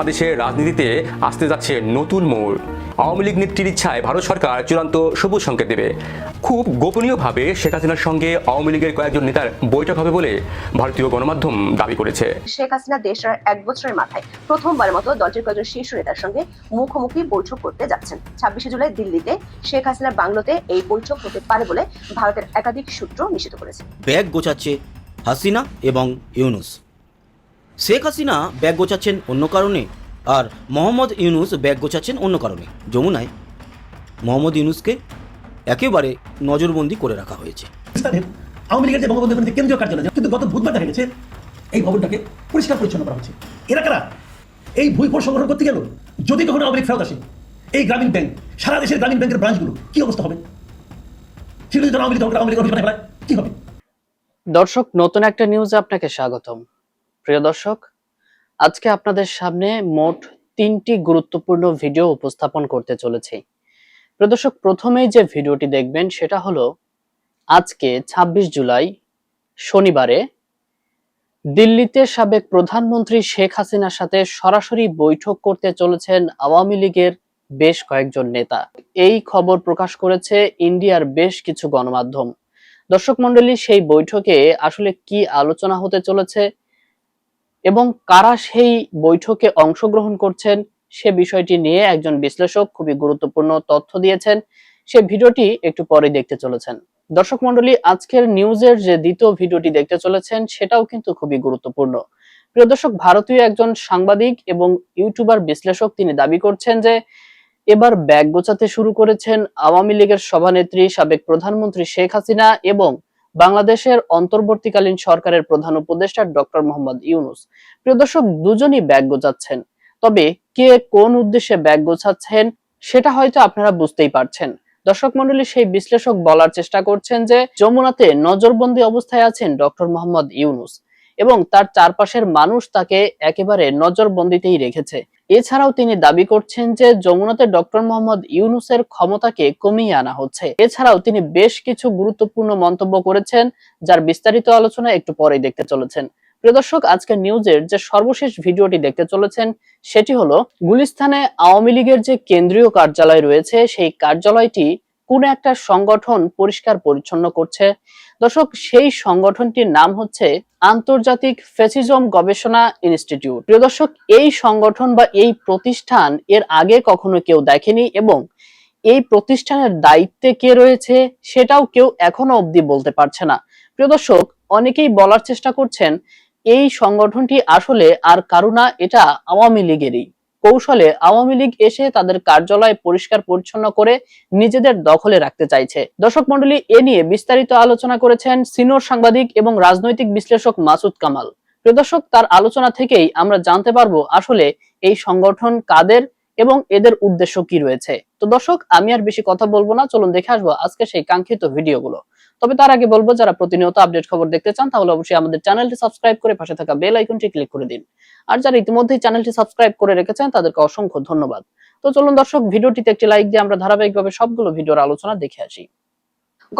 বাংলাদেশের রাজনীতিতে আসতে যাচ্ছে নতুন মোড়। আওয়ামী লীগ নেত্রীর ইচ্ছায় ভারত সরকার চূড়ান্ত সবুজ সংকেত দেবে। খুব গোপনীয়ভাবে শেখ হাসিনার সঙ্গে আওয়ামী লীগের কয়েকজন নেতার বৈঠক হবে বলে ভারতীয় গণমাধ্যম দাবি করেছে। শেখ হাসিনা দেশের এক বছরের মাথায় প্রথমবারের মতো দলটির কয়েকজন শীর্ষ নেতার সঙ্গে মুখোমুখি বৈঠক করতে যাচ্ছেন। ছাব্বিশে জুলাই দিল্লিতে শেখ হাসিনার বাংলোতে এই বৈঠক হতে পারে বলে ভারতের একাধিক সূত্র নিশ্চিত করেছে। ব্যাগ গোছাচ্ছে হাসিনা এবং ইউনুস। শেখ হাসিনা ব্যাগ গোছাচ্ছেন অন্য কারণে আর মোহাম্মদ ইউনুস ব্যাগ গোছাচ্ছেন অন্য কারণে। যমুনায় মোহাম্মদ ইউনুসকে একেবারে নজরবন্দি করে রাখা হয়েছে। আওয়ামী লীগের যে বঙ্গবন্ধু কেন্দ্রীয় কার্যালয় কিন্তু গত বুধবার দেখা গেছে এই ভবনটাকে পরিষ্কার পরিচ্ছন্ন করা হচ্ছে। এরা কারা? এই ভুইফোর সংগঠন করতে গেল? যদি কখনো আওয়ামী লীগ ফেরত আসে এই গ্রামীণ ব্যাংক সারা দেশের গ্রামীণ ব্যাংকের ব্রাঞ্চগুলো কি অবস্থা হবে? সেগুলো যদি আওয়ামী লীগ আওয়ামী লীগ অফিস কি হবে? দর্শক নতুন একটা নিউজে আপনাকে স্বাগতম। প্রিয় দর্শক, আজকে আপনাদের সামনে মোট তিনটি গুরুত্বপূর্ণ ভিডিও উপস্থাপন করতে চলেছি। প্রিয় দর্শক, প্রথমেই যে ভিডিওটি দেখবেন সেটা হলো আজকে ২৬ জুলাই, শনিবারে দিল্লিতে সাবেক প্রধানমন্ত্রী শেখ হাসিনার সাথে সরাসরি বৈঠক করতে চলেছেন আওয়ামী লীগের বেশ কয়েকজন নেতা। এই খবর প্রকাশ করেছে ইন্ডিয়ার বেশ কিছু গণমাধ্যম। দর্শক মন্ডলী সেই বৈঠকে আসলে কি আলোচনা হতে চলেছে এবং কারা সেই বৈঠকে অংশগ্রহণ করছেন সে বিষয়টি নিয়ে একজন বিশ্লেষক খুবই গুরুত্বপূর্ণ তথ্য দিয়েছেন। সে ভিডিওটি একটু পরে দেখতে চলেছেন। দর্শক মন্ডলী আজকের নিউজের যে দ্বিতীয় ভিডিওটি দেখতে চলেছেন, সেটাও কিন্তু খুবই গুরুত্বপূর্ণ। প্রিয় দর্শক, ভারতীয় একজন সাংবাদিক এবং ইউটিউবার বিশ্লেষক তিনি দাবি করছেন যে, এবার ব্যাগ গোছাতে শুরু করেছেন আওয়ামী লীগের সভানেত্রী, সাবেক প্রধানমন্ত্রী শেখ হাসিনা এবং বাংলাদেশের অন্তর্বর্তীকালীন সরকারের প্রধান উপদেষ্টা ডক্টর মোহাম্মদ ইউনুস। প্রিয় দর্শক, দুজনই ব্যাগ গোছাচ্ছেন। তবে কে কোন উদ্দেশ্যে ব্যাগ গোছাচ্ছেন, সেটা হয়তো আপনারা বুঝতেই পারছেন। দর্শক মন্ডলী সেই বিশ্লেষক বলার চেষ্টা করছেন যে, যমুনাতে নজরবন্দি অবস্থায় আছেন ডক্টর মোহাম্মদ ইউনুস এবং তার চারপাশের মানুষ তাকে একেবারে নজরবন্দিতেই রেখেছে। এছাড়াও তিনি দাবি করছেন যে যমুনাতে ডক্টর মোহাম্মদ ইউনুসের ক্ষমতাকে কমিয়ে আনা হচ্ছে। এছাড়াও তিনি বেশ কিছু গুরুত্বপূর্ণ মন্তব্য করেছেন, যার বিস্তারিত আলোচনা একটু পরেই দেখতে চলেছেন। প্রিয় দর্শক, আজকের নিউজের যে সর্বশেষ ভিডিওটি দেখতে চলেছেন, সেটি হলো, গুলিস্তানে আওয়ামী লীগের যে কেন্দ্রীয় কার্যালয় রয়েছে, সেই কার্যালয়টি কোন একটা সংগঠন পরিষ্কার পরিচ্ছন্ন করছে। দর্শক, সেই সংগঠনটির নাম হচ্ছে আন্তর্জাতিক ফেসিজম গবেষণা ইনস্টিটিউট। প্রিয় দর্শক, এই সংগঠন বা এই প্রতিষ্ঠান এর আগে কখনো কেউ দেখেনি এবং এই প্রতিষ্ঠানের দায়িত্বে কে রয়েছে সেটাও কেউ এখনও অবধি বলতে পারছে না। প্রিয় দর্শক, অনেকেই বলার চেষ্টা করছেন, এই সংগঠনটি আসলে আর কারুনা এটা আওয়ামী লীগেরই। কৌশলে আওয়ামী লীগ এসে তাদের কার্যালয় পরিষ্কার পরিচ্ছন্ন করে নিজেদের দখলে রাখতে চাইছে। দর্শক মন্ডলী এ নিয়ে বিস্তারিত আলোচনা করেছেন সিনিয়র সাংবাদিক এবং রাজনৈতিক বিশ্লেষক মাসুদ কামাল। প্রদর্শক তার আলোচনা থেকেই আমরা জানতে পারব আসলে এই সংগঠন কাদের এবং এদের উদ্দেশ্য কি রয়েছে। তো দর্শক, আমি আর বেশি কথা বলব না। চলুন দেখে আসব আজকে সেই কাঙ্ক্ষিত ভিডিওগুলো। তবে তার আগে বলব, যারা প্রতিনিয়ত আপডেট খবর দেখতে চান, তাহলে অবশ্যই আমাদের চ্যানেলটি সাবস্ক্রাইব করে পাশে থাকা বেল আইকনটি ক্লিক করে দিন। আর যারা ইতিমধ্যেই চ্যানেলটি সাবস্ক্রাইব করে রেখেছেন, তাদেরকে অসংখ্য ধন্যবাদ। তো চলুন দর্শক, ভিডিওটিতে একটি লাইক দিয়ে আমরা ধারাবাহিকভাবে সবগুলো ভিডিওর আলোচনা দেখে আসি।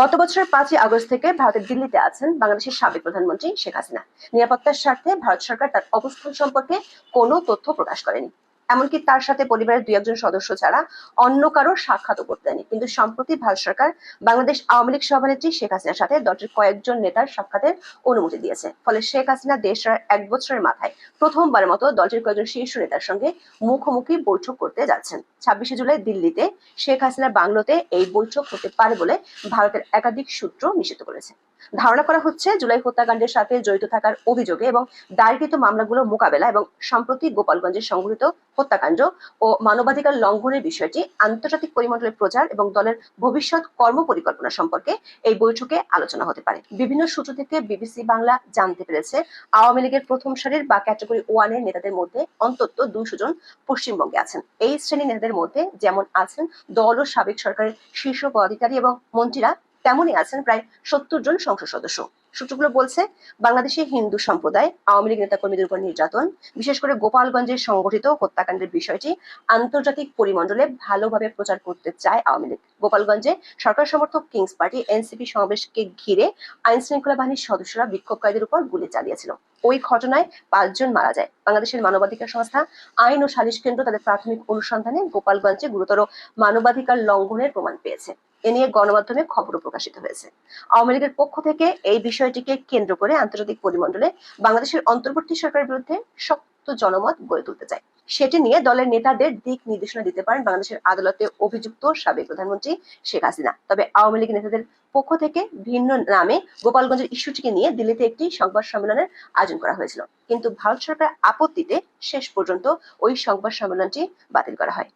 গত বছরের পাঁচই আগস্ট থেকে ভারতের দিল্লিতে আছেন বাংলাদেশের সাবেক প্রধানমন্ত্রী শেখ হাসিনা। নিরাপত্তার স্বার্থে ভারত সরকার তার অবস্থান সম্পর্কে কোনো তথ্য প্রকাশ করেনি। এমনকি তার সাথে পরিবারের দুই একজন সদস্য ছাড়া অন্য কারও সাক্ষাৎও করতে দেয়নি। কিন্তু সম্প্রতি ভারত সরকার বাংলাদেশ আওয়ামী লীগ সভানেত্রী শেখ হাসিনার সাথে দলটির কয়েকজন নেতার সাক্ষাতের অনুমতি দিয়েছে। ফলে শেখ হাসিনা দেশের এক বছরের মাথায় প্রথমবারের মতো দলটির কয়েকজন শীর্ষ নেতার সঙ্গে মুখোমুখি বৈঠক করতে যাচ্ছেন। ছাব্বিশে জুলাই দিল্লিতে শেখ হাসিনার বাংলোতে এই বৈঠক হতে পারে বলে ভারতের একাধিক সূত্র নিষিদ্ধ করেছে। ধারণা করা হচ্ছে জুলাই হত্যাকাণ্ডের সাথে জড়িত থাকার অভিযোগে এবং দায়েরকৃত মামলাগুলো মোকাবেলা এবং সম্প্রতি গোপালগঞ্জে সংঘটিত হত্যাকাণ্ড ও মানবাধিকার লঙ্ঘনের বিষয়টি আন্তর্জাতিক পরিমণ্ডলে প্রচার এবং দলের ভবিষ্যৎ কর্ম পরিকল্পনা সম্পর্কে এই বৈঠকে আলোচনা হতে পারে। বিভিন্ন সূত্র থেকে বিবিসি বাংলা জানতে পেরেছে, আওয়ামী লীগের প্রথম সারির বা ক্যাটাগরি ওয়ানের নেতাদের মধ্যে অন্তত দুইশো জন পশ্চিমবঙ্গে আছেন। এই শ্রেণির নেতাদের মধ্যে যেমন আছেন দল ও সাবেক সরকারের শীর্ষ পদাধিকারী এবং মন্ত্রীরা তেমনই আছেন প্রায় সত্তর জন সংসদ সদস্য। সূত্রগুলো বলছে, বাংলাদেশে হিন্দু সম্প্রদায়, আওয়ামী লীগ নেতাকর্মীদের উপর নির্যাতন, বিশেষ করে গোপালগঞ্জের সংগঠিত হত্যাকাণ্ডের বিষয়টি আন্তর্জাতিক পরিমণ্ডলে ভালোভাবে প্রচার করতে চায় আওয়ামী লীগ। গোপালগঞ্জে সরকার সমর্থক কিংস পার্টি, এনসিপি সমাবেশকে ঘিরে আইন শৃঙ্খলা বাহিনীর সদস্যরা বিক্ষোভকারীদের উপর গুলি চালিয়েছিল। ওই ঘটনায় পাঁচজন মারা যায়। বাংলাদেশের মানবাধিকার সংস্থা আইন ও সালিশ কেন্দ্র তাদের প্রাথমিক অনুসন্ধানে গোপালগঞ্জে গুরুতর মানবাধিকার লঙ্ঘনের প্রমাণ পেয়েছে। এ নিয়ে গণমাধ্যমে খবরও প্রকাশিত হয়েছে। আওয়ামী লীগের পক্ষ থেকে এই বিষয়টিকে কেন্দ্র করে আন্তর্জাতিক পরিমণ্ডলে বাংলাদেশের অন্তর্বর্তী সরকারের বিরুদ্ধে শক্ত জনমত গড়ে তুলতে চায়। সেটি নিয়ে দলের নেতাদের দিক নির্দেশনা দিতে পারেন বাংলাদেশের আদালতে অভিযুক্ত সাবেক প্রধানমন্ত্রী শেখ হাসিনা। তবে আওয়ামী লীগ নেতাদের পক্ষ থেকে ভিন্ন নামে গোপালগঞ্জের ইস্যুটিকে নিয়ে দিল্লিতে একটি সংবাদ সম্মেলনের আয়োজন করা হয়েছিল। কিন্তু ভারত সরকার আপত্তিতে শেষ পর্যন্ত ওই সংবাদ সম্মেলনটি বাতিল করা হয়।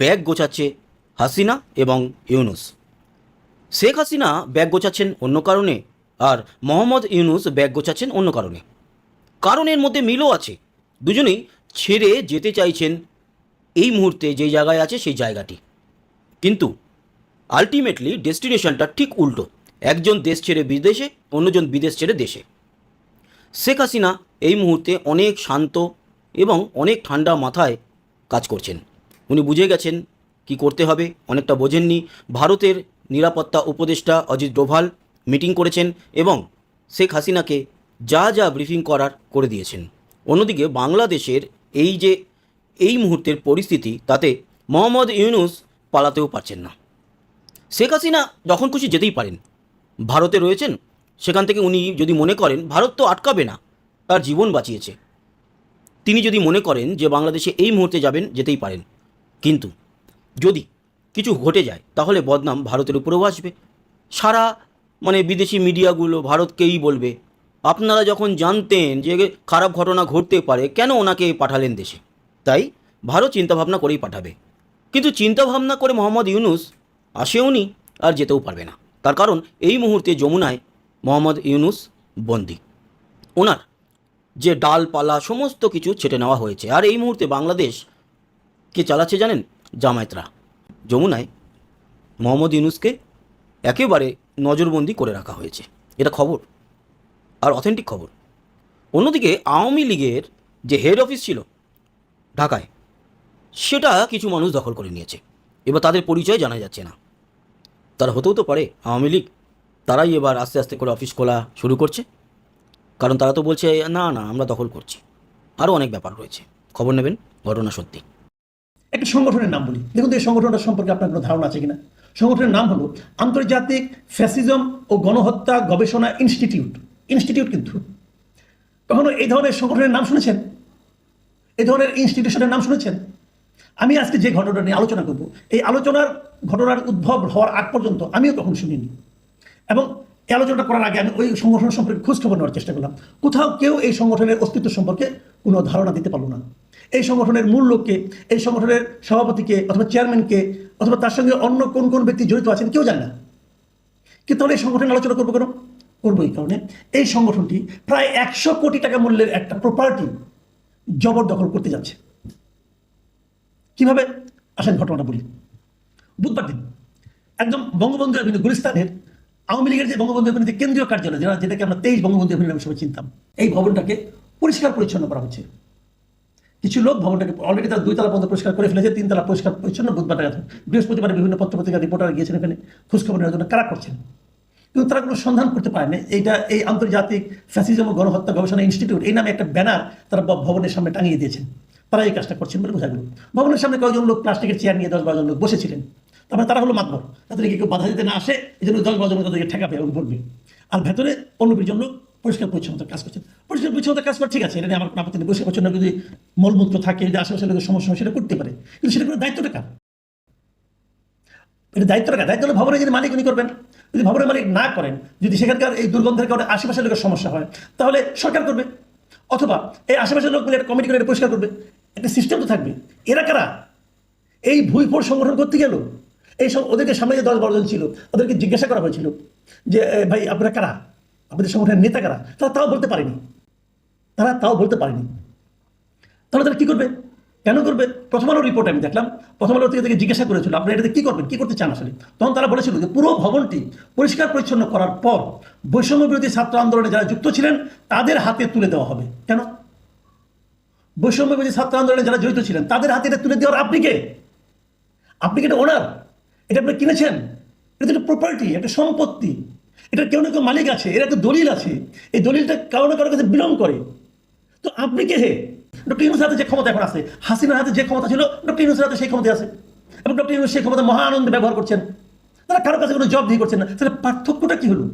ব্যাগ গোছাচ্ছে হাসিনা এবং ইউনুস। শেখ হাসিনা ব্যাগ গোছাচ্ছেন অন্য কারণে আর মোহাম্মদ ইউনুস ব্যাগ গোছাচ্ছেন অন্য কারণে। কারণের মধ্যে মিলও আছে। দুজনেই ছেড়ে যেতে চাইছেন এই মুহূর্তে যেই জায়গায় আছে সেই জায়গাটি। কিন্তু আলটিমেটলি ডেস্টিনেশনটা ঠিক উল্টো। একজন দেশ ছেড়ে বিদেশে, অন্যজন বিদেশ ছেড়ে দেশে। শেখ হাসিনা এই মুহূর্তে অনেক শান্ত এবং অনেক ঠান্ডা মাথায় কাজ করছেন। উনি বুঝে গেছেন কি করতে হবে অনেকটা বোঝেননি। ভারতের নিরাপত্তা উপদেষ্টা অজিত ডোভাল মিটিং করেছেন এবং শেখ হাসিনাকে যা যা ব্রিফিং করার করে দিয়েছেন। অন্যদিকে বাংলাদেশের এই যে, এই মুহূর্তের পরিস্থিতি, তাতে মোহাম্মদ ইউনুস পালাতেও পারছেন না। শেখ হাসিনা যখন খুশি যেতেই পারেন। ভারতে রয়েছেন, সেখান থেকে উনি যদি মনে করেন, ভারত তো আটকাবে না, তার জীবন বাঁচিয়েছে। তিনি যদি মনে করেন যে বাংলাদেশে এই মুহূর্তে যাবেন, যেতেই পারেন। কিন্তু যদি কিছু ঘটে যায়, তাহলে বদনাম ভারতের উপরেও আসবে। সারা মানে বিদেশি মিডিয়াগুলো ভারতকেই বলবে, আপনারা যখন জানতেন যে খারাপ ঘটনা ঘটতে পারে, কেন ওনাকে পাঠালেন দেশে? তাই ভারত চিন্তাভাবনা করেই পাঠাবে। কিন্তু চিন্তাভাবনা করে মোহাম্মদ ইউনুস আসেওনি আর যেতেও পারবে না। তার কারণ এই মুহূর্তে যমুনায় মোহাম্মদ ইউনুস বন্দি। ওনার যে ডালপালা, সমস্ত কিছু ছেটে নেওয়া হয়েছে। আর এই মুহূর্তে বাংলাদেশ কে চালাচ্ছে জানেন? জামায়াতরা। যমুনায় মোহাম্মদ ইউনুসকে একেবারে নজরবন্দি করে রাখা হয়েছে। এটা খবর, আর অথেন্টিক খবর। অন্যদিকে আওয়ামী লীগের যে হেড অফিস ছিল ঢাকায়, সেটা কিছু মানুষ দখল করে নিয়েছে। এবার তাদের পরিচয় জানা যাচ্ছে না। তারা হতেও তো পারে আওয়ামী লীগ তারাই এবার আস্তে আস্তে করে অফিস খোলা শুরু করছে। কারণ তারা তো বলছে, না না, আমরা দখল করছি। আরও অনেক ব্যাপার রয়েছে। খবর নেবেন ঘটনা সত্যি। একটা সংগঠনের নাম বলি। দেখুন এই সংগঠনটা সম্পর্কে আপনার কোনো ধারণা আছে কিনা? সংগঠনের নাম হলো আন্তর্জাতিক ফ্যাসিজম ও গণহত্যা গবেষণা ইনস্টিটিউট। ইনস্টিটিউট কিন্তু। কখনো এই ধরনের সংগঠনের নাম শুনেছেন? এই ধরনের ইনস্টিটিউশনের নাম শুনেছেন? আমি আজকে যে ঘটনাটা নিয়ে আলোচনা করব, এই আলোচনার ঘটনার উদ্ভব হওয়ার আগ পর্যন্ত আমিও তখন শুনিনি। এবং এই আলোচনাটা করার আগে আমি ওই সংগঠন সম্পর্কে খোঁজ খবর নেওয়ার চেষ্টা করলাম। কোথাও কেউ এই সংগঠনের অস্তিত্ব সম্পর্কে কোনো ধারণা দিতে পারল না। এই সংগঠনের মূল লোককে, এই সংগঠনের সভাপতিকে অথবা চেয়ারম্যানকে অথবা তার সঙ্গে অন্য কোন কোন ব্যক্তি জড়িত আছেন কেউ জানে না। কিন্তু তাহলে এই সংগঠনের আলোচনা করব কেন? করব এই কারণে এই সংগঠনটি প্রায় একশো কোটি টাকা মূল্যের একটা প্রপার্টি জবরদখল করতে যাচ্ছে। কীভাবে? আসেন ঘটনাটা বলি। বুধবার দিন একদম বঙ্গবন্ধু এভিনিউ গুলিস্তানের আওয়ামী লীগের যে বঙ্গবন্ধু এভিনিউতে কেন্দ্রীয় কার্যালয়, যেটা যেটাকে আমরা তেইশ বঙ্গবন্ধু নামে সবাই চিনতাম, এই ভবনটাকে পরিষ্কার পরিচ্ছন্ন করা হচ্ছে। কিছু লোক ভবনটাকে অলরেডি তারা দুই তলা পর্যন্ত পরিষ্কার করে ফেলেছে, তিন তলা পরিষ্কার পরিচ্ছন্ন বুধবার বৃহস্পতিবার বিভিন্ন পত্রপত্রিকা রিপোর্টার গিয়েছেন এখানে, খোঁজখবর নেওয়ার জন্য কারা করছেন? কিন্তু তারা কোনো সন্ধান করতে পারেনি। এইটা, এই আন্তর্জাতিক ফ্যাসিজম ও গণহত্যা গবেষণা ইনস্টিটিউট এই নামে একটা ব্যানার তারা ভবনের সামনে টাঙিয়ে দিয়েছেন। তারা এই কাজটা করছেন বলে বোঝা গেল। ভবনের সামনে কয়েকজন লোক প্লাস্টিকের চেয়ার নিয়ে দশ বারোজন লোক বসেছিলেন। তারপরে তারা হলো মাতবর। তাদেরকে কেউ বাধা দিতে না আসে এই জন্য দশ বারোজন তাদেরকে ঠেকাবে এবং বলবে আর ভেতরে অন্য লোক পরিষ্কার পরিচ্ছন্নতার কাজ করছেন পরিষ্কার পরিচ্ছন্নতার কাজ করে ঠিক আছে, এটা আমার কোনো আপত্তি নেই পরিষ্কার পরিচ্ছন্ন যদি মলমূত্র থাকে, যদি আশেপাশে লোকের সমস্যা হয়, সেটা করতে পারে। কিন্তু সেটা কোনো দায়িত্বটা কার? এটা দায়িত্ব রাখা দায়িত্ব হলো ভবনের যদি মালিক, উনি করবেন। যদি ভবনের মালিক না করেন, যদি সেখানকার এই দুর্গন্ধের কারণে আশেপাশের লোকের সমস্যা হয়, তাহলে সরকার করবে। অথবা এই আশেপাশের লোক মিলে একটা কমিটি করে এটা পরিষ্কার করবে। একটা সিস্টেম তো থাকবে। এরা কারা? এই ভুই ফোর সংগঠন করতে গেল। এই সব ওদেরকে সামনে যে দশ বারো জন ছিল, ওদেরকে জিজ্ঞাসা করা হয়েছিল যে ভাই, আপনারা কারা? আপনাদের সংগঠনের নেতা কারা তারা তাও বলতে পারেনি। তারা তাও বলতে পারেনি। তাহলে তারা কি করবে? কেন করবে? প্রথম আলো রিপোর্ট আমি দেখলাম। প্রথম আলো থেকে জিজ্ঞাসা করেছিল, আপনারা এটাতে কী করবেন? কী করতে চান আসলে? তখন তারা বলেছিল যে, পুরো ভবনটি পরিষ্কার পরিচ্ছন্ন করার পর বৈষম্য বিরোধী ছাত্র আন্দোলনে যারা যুক্ত ছিলেন, তাদের হাতে তুলে দেওয়া হবে। কেন? বৈষম্য বিরোধী ছাত্র আন্দোলনে যারা জড়িত ছিলেন, তাদের হাতে এটা তুলে দেওয়ার আপনি কে? আপনি কি এটা ওনার এটা আপনি কিনেছেন? এটা একটা প্রপার্টি একটা সম্পত্তি। এটা কেউ না কেউ মালিক আছে, এর একটা দলিল আছে। এই দলিলটা কারও না কারও কাছে বিলং করে। তো আপনি কে হে? ডক্টর ইউনুসের হাতে যে ক্ষমতা এখন আছে, হাসিনার হাতে যে ক্ষমতা ছিল ডক্টর ইউনুসের হাতে সেই ক্ষমতা আছে। এবং ডক্টর ইউনুস সেই ক্ষমতা মহা আনন্দে ব্যবহার করছেন। তারা কারও কাছে কোনো জব দিয়ে করছেন না। তাহলে পার্থক্যটা কি হলো?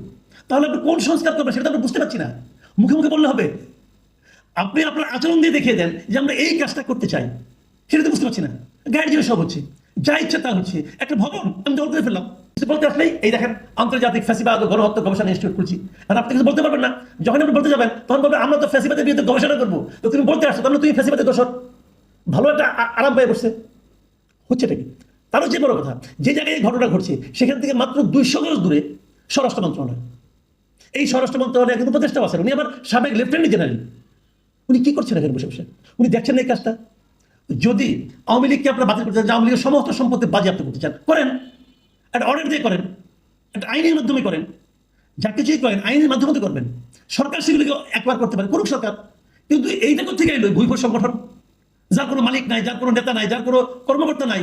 তাহলে আপনি কোন সংস্কার করবেন সেটা আমরা বুঝতে পারছি না। মুখে মুখে বললে হবে। আপনি আপনার আচরণ দিয়ে দেখিয়ে দেন যে আমরা এই কাজটা করতে চাই। সেটা তো বুঝতে পারছি না। গাইড জিনিস সব হচ্ছে। যা ইচ্ছা তা হচ্ছে। একটা ভবন, আমি জল করে ফেললাম। বলতে আসলেই এই দেখেন আন্তর্জাতিক ফ্যাসিবাদ গণহত্যা গবেষণা ইনস্টিটিউট খুলছি। আর আপনি কিছু বলতে পারবেন না। যখন আপনি বলতে যাবেন, তখন বলবেন, আমরা তো ফ্যাসিবাদের বিরুদ্ধে গবেষণা করব। তো তুমি বলতে আসছো, তাহলে তুমি ফ্যাসিবাদের দোষর। ভালো একটা আরাম পেয়ে বসছে হচ্ছে কি? তারও যে বড় কথা, যে জায়গায় এই ঘটনা ঘটছে, সেখান থেকে মাত্র দুইশো গজ দূরে স্বরাষ্ট্র মন্ত্রণালয়। এই স্বরাষ্ট্র মন্ত্রণালয় একজন উপদেষ্টা আছেন। উনি আবার সাবেক লেফটেন্যান্ট জেনারেল। উনি কি করছেন এখানে বসে বসে? উনি দেখছেন এই কাজটা? যদি আওয়ামী লীগকে আপনারা বাতিল করতে চান আওয়ামী লীগের সমস্ত সম্পত্তি বাজেয়াপ্ত করতে চান, করেন। একটা অর্ডার দিয়ে করেন, একটা আইনের মাধ্যমে করেন। যা কিছুই করেন, আইনের মাধ্যমে তো করবেন। সরকার সেগুলিকে একবার করতে পারে, করুক সরকার। কিন্তু এইটা থেকে এলো? ভূইভূ সংগঠন। যার কোনো মালিক নাই, যার কোনো নেতা নাই, যার কোনো কর্মকর্তা নাই।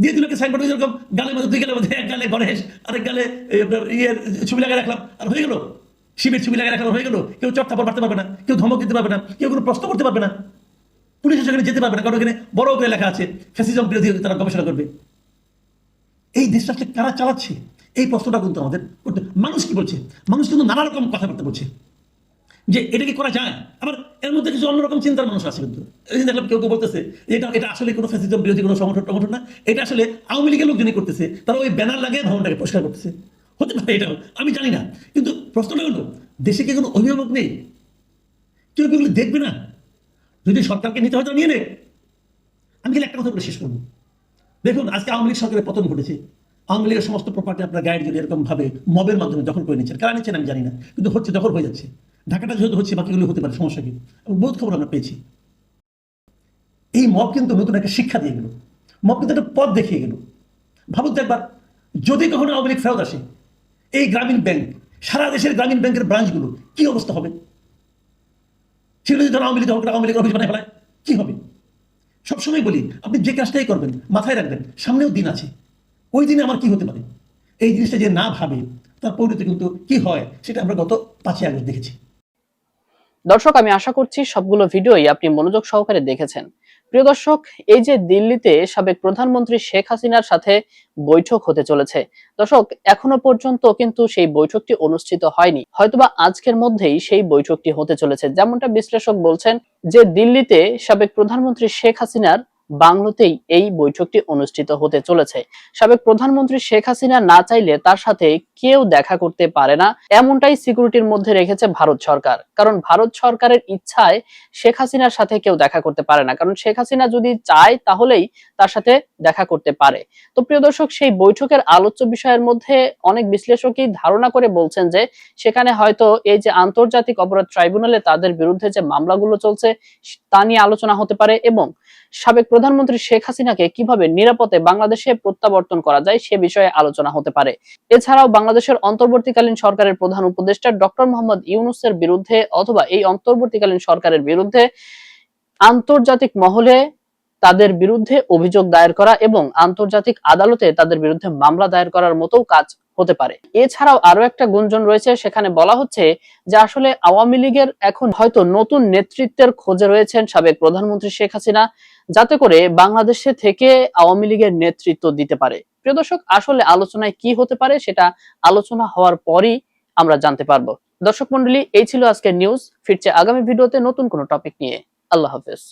দিয়ে দিল কি সাইনবোর্ড যেরকম গালের মধ্যে, দুই গালের মধ্যে, এক গালে গণেশ, আরেক গালে ইয়ের ছবি লাগাই রাখলাম, আর হয়ে গেলো। শিবের ছবি লাগাই রাখলাম, হয়ে গেল। কেউ চট থাপড় মারতে পারবে না, কেউ ধমক দিতে পারবে না, কেউ কোনো প্রশ্ন করতে পারবে না। পুলিশ সেখানে যেতে পারবে না, কারণ এখানে বড় করে লেখা আছে, ফ্যাসিজম বিরোধী তারা গবেষণা করবে। এই দেশটা আসলে কারা চালাচ্ছে? এই প্রশ্নটা কিন্তু আমাদের করতে মানুষ কি বলছে? মানুষ কিন্তু নানা রকম কথাবার্তা বলছে। যে এটা কি করা যায়? আবার এর মধ্যে কিছু অন্যরকম চিন্তার মানুষ আছে কিন্তু। এই দেখলাম কেউ কেউ বলতেছে, এটা এটা আসলে কোনো ফ্যাসিজম বিরোধী কোনো সংগঠন সংগঠন না। এটা আসলে আওয়ামী লীগের লোকজনই করতেছে, তারা ওই ব্যানার লাগিয়ে ভবনটাকে পরিষ্কার করতেছে। হতে পারে এটাও, আমি জানি না। কিন্তু প্রশ্নটা হলো, দেশে কি কোনো অভিভাবক নেই? কেউ কেউ দেখবে না? যদি সরকারকে নিতে হয় তো নিয়ে নে। আমি একটা কথা বলে শেষ করব। দেখুন, আজকে আওয়ামী লীগ সরকারের পতন ঘটেছে। আওয়ামী লীগের সমস্ত প্রপার্টি আপনার গাইড যদি এরকম ভাবে মবের মাধ্যমে দখল করে নিচ্ছেন। কারা নিচ্ছেন আমি জানি না, কিন্তু হচ্ছে দখল হয়ে যাচ্ছে। ঢাকাটা যেহেতু হচ্ছে, বাকিগুলো হতে পারে, সমস্যা কি? বহুত খবর আমরা পেয়েছি। এই মব কিন্তু নতুন একটা শিক্ষা দিয়ে গেল। মব কিন্তু একটা পথ দেখিয়ে গেল। ভাবুন তো একবার, যদি কখনো আওয়ামী লীগ ফেরত আসে, এই গ্রামীণ ব্যাংক সারা দেশের গ্রামীণ ব্যাংকের ব্রাঞ্চগুলো কি অবস্থা হবে? সেগুলো যদি ধরো আওয়ামী লীগ হোক আওয়ামী লীগের অফিস বানায় ফেলায়, কি হবে? সবসময় বলি, আপনি যে কাজটাই করবেন, মাথায় রাখবেন, সামনেও দিন আছে। ওই দিনে আমার কি হতে পারে? এই জিনিসটা যে না ভাবে, তার পরিণতি কিন্তু কি হয়, সেটা আমরা গত পাঁচই আগস্ট দেখেছি। দর্শক, আমি আশা করছি সবগুলো ভিডিওই আপনি মনোযোগ সহকারে দেখেছেন। প্রিয় দর্শক, এই যে দিল্লিতে সাবেক প্রধানমন্ত্রী শেখ হাসিনার সাথে বৈঠক হতে চলেছে। দর্শক, এখনও পর্যন্ত কিন্তু সেই বৈঠকটি অনুষ্ঠিত হয়নি। হয়তোবা আজকের মধ্যেই সেই বৈঠকটি হতে চলেছে। যেমনটা বিশ্লেষক বলছেন যে দিল্লিতে সাবেক প্রধানমন্ত্রী শেখ হাসিনার বাংলোতেই এই বৈঠকটি অনুষ্ঠিত হতে চলেছে। সাবেক প্রধানমন্ত্রী শেখ হাসিনা না চাইলে তার সাথে কেউ দেখা করতে পারে না, এমনটাই সিকিউরিটির মধ্যে রেখেছে ভারত সরকার। কারণ ভারত সরকারের ইচ্ছায় শেখ হাসিনার সাথে কেউ দেখা করতে পারে না। কারণ শেখ হাসিনা যদি চায়, তাহলেই তার সাথে দেখা করতে পারে। তো প্রিয় দর্শক, সেই বৈঠকের আলোচ্য বিষয়ের মধ্যে অনেক বিশ্লেষকই ধারণা করে বলছেন যে, সেখানে হয়তো এই যে আন্তর্জাতিক অপরাধ ট্রাইব্যুনালে তাদের বিরুদ্ধে যে মামলাগুলো চলছে, তা নিয়ে আলোচনা হতে পারে এবং সাবেক প্রধানমন্ত্রী শেখ হাসিনাকে কীভাবে নিরাপদে বাংলাদেশে প্রত্যাবর্তন করা যায় সে বিষয়ে আলোচনা হতে পারে। এছাড়াও বাংলাদেশের অন্তর্বর্তীকালীন সরকারের প্রধান উপদেষ্টা ডক্টর মোহাম্মদ ইউনুসের বিরুদ্ধে অথবা এই অন্তর্বর্তীকালীন সরকারের বিরুদ্ধে আন্তর্জাতিক মহলে তাদের বিরুদ্ধে অভিযোগ দায়ের করা এবং আন্তর্জাতিক আদালতে তাদের বিরুদ্ধে মামলা দায়ের করার মতো কাজ হতে পারে। এছাড়াও আরও একটা গুঞ্জন রয়েছে, সেখানে বলা হচ্ছে যে আসলে আওয়ামী লীগের এখন হয়তো নতুন নেতৃত্বের খোঁজে রয়েছেন সাবেক প্রধানমন্ত্রী শেখ হাসিনা, যাতে করে বাংলাদেশে থেকে আওয়ামী লীগের নেতৃত্ব দিতে পারে। প্রিয় দর্শক, আসলে আলোচনায় কি হতে পারে সেটা আলোচনা হওয়ার পরই আমরা জানতে পারব। দর্শক মন্ডলী এই ছিল আজকের নিউজ ফিরছে আগামী ভিডিওতে নতুন কোনো টপিক নিয়ে। আল্লাহ হাফেজ।